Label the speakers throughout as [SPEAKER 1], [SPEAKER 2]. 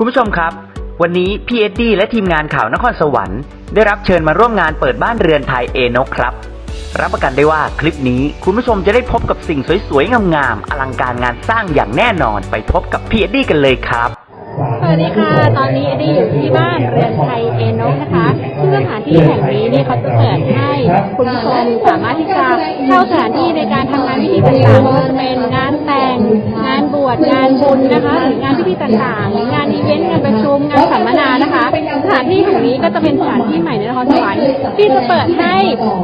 [SPEAKER 1] คุณผู้ชมครับ วันนี้พี่เอ็ดดี้และทีมงานข่าวนครสวรรค์ได้รับเชิญมาร่วมงานเปิดบ้านเรือนไทยเอนกครับ รับประกันได้ว่าคลิปนี้คุณผู้ชมจะได้พบกับสิ่งสวยๆ งามๆอลังการงานสร้างอย่างแน่นอนไปพบกับพี่เอ็ดดี้กันเลยครับ
[SPEAKER 2] สวัสดีค่ะ ตอนนี้เอดี้อยู่ที่บ้านเรือนไทยเอนกนะคะซึ่งสถานที่แห่งนี้เนี่ยเขาจะเปิดให้คุณผู้ชมสามารถที่จะเข้าสถานที่ในการทำงานพิธีต่างๆไม่ว่าจะเป็นงานแต่ง วชงานบุญนะคะหรืองานพิธีต่างๆหรืองานอีเวนต์งานประชุมงานสัมมนานะคะสถานที่แห่งนี้ก็จะเป็นสถานที่ใหม่ในนครสวรรค์ที่จะเปิดให้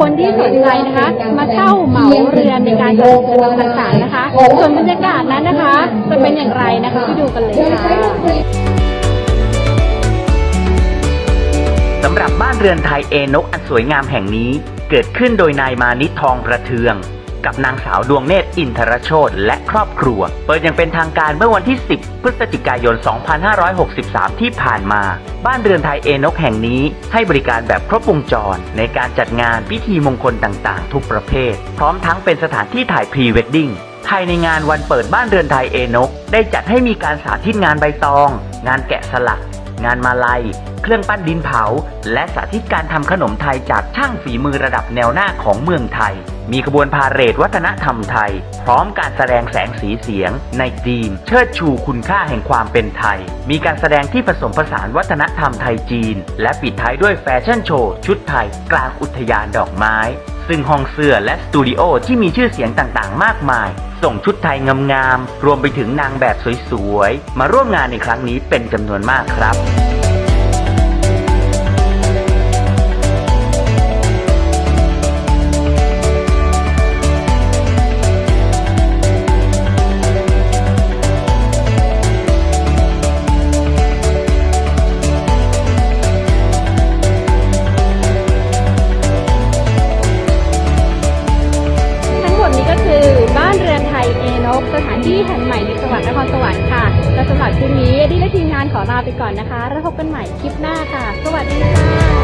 [SPEAKER 2] คนที่สนใจนะคะ มาเช่าเหมาเรือนในการจัดกิจกรรมต่างๆนะคะ ส่วนบรรยากาศนั้นนะคะ จะเป็นอย่างไรนะคะไปดูกันเลยค่ะ
[SPEAKER 1] สำหรับบ้านเรือนไทยเอนกอันสวยงามแห่งนี้ เกิดขึ้นโดยนายมานิดทองประเทือง กับนางสาวดวงเนตรอินทรโชตและครอบครัว เปิดอย่างเป็นทางการเมื่อวันที่ 10 พฤศจิกายน 2563 ที่ผ่านมา บ้านเรือนไทยเอนกแห่งนี้ให้บริการแบบครบวงจร ในการจัดงานพิธีมงคลต่างๆ ทุกประเภท พร้อมทั้งเป็นสถานที่ถ่ายพรีเวดดิ้งภายในงานวันเปิดบ้านเรือนไทยเอนก ได้จัดให้มีการสาธิตงานใบตอง งานแกะสลัก งานมาลัย เครื่องปั้นดินเผา และสาธิตการทำขนมไทยจากช่างฝีมือระดับแนวหน้าของเมืองไทย มีขบวนพาเหรดวัฒนธรรมไทย พร้อมการแสดงแสงสีเสียง ในธีมเชิดชูคุณค่าแห่งความเป็นไทย มีการแสดงที่ผสมผสานวัฒนธรรมไทยจีน และปิดท้ายด้วยแฟชั่นโชว์ชุดไทย กลางอุทยานดอกไม้ ซึ่งห้องเสื้อและสตูดิโอที่มีชื่อเสียงต่างๆ มากมาย ส่งชุดไทยงามๆรวมไปถึงนางแบบสวยๆ มาร่วมงานในครั้งนี้เป็นจำนวนมากครับ
[SPEAKER 2] เอนไทยเอนกสถานที่แห่งใหม่ในจังหวัดนครสวรรค์ค่ะ และสำหรับคลิปนี้ดิและทีมงานขอลาไปก่อนนะคะ แล้วพบกันใหม่คลิปหน้าค่ะ สวัสดีค่ะ